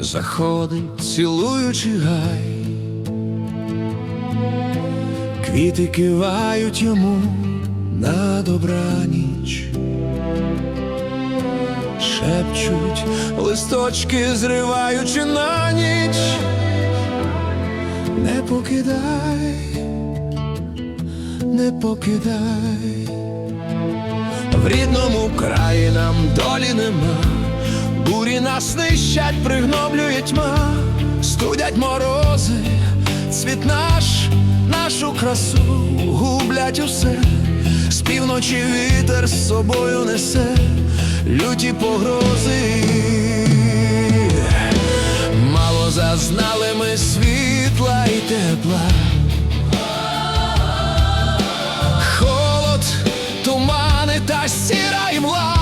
заходить, цілуючи гай, квіти кивають йому на добраніч, шепчуть листочки, зриваючи на ніч, не покидай, не покидай. В рідному краї нам долі нема, нас нищать, пригноблює тьма, студять морози, цвіт наш, нашу красу гублять усе, з півночі вітер з собою несе, люті погрози. Мало зазнали ми світла і тепла. Холод, тумани та сіра імла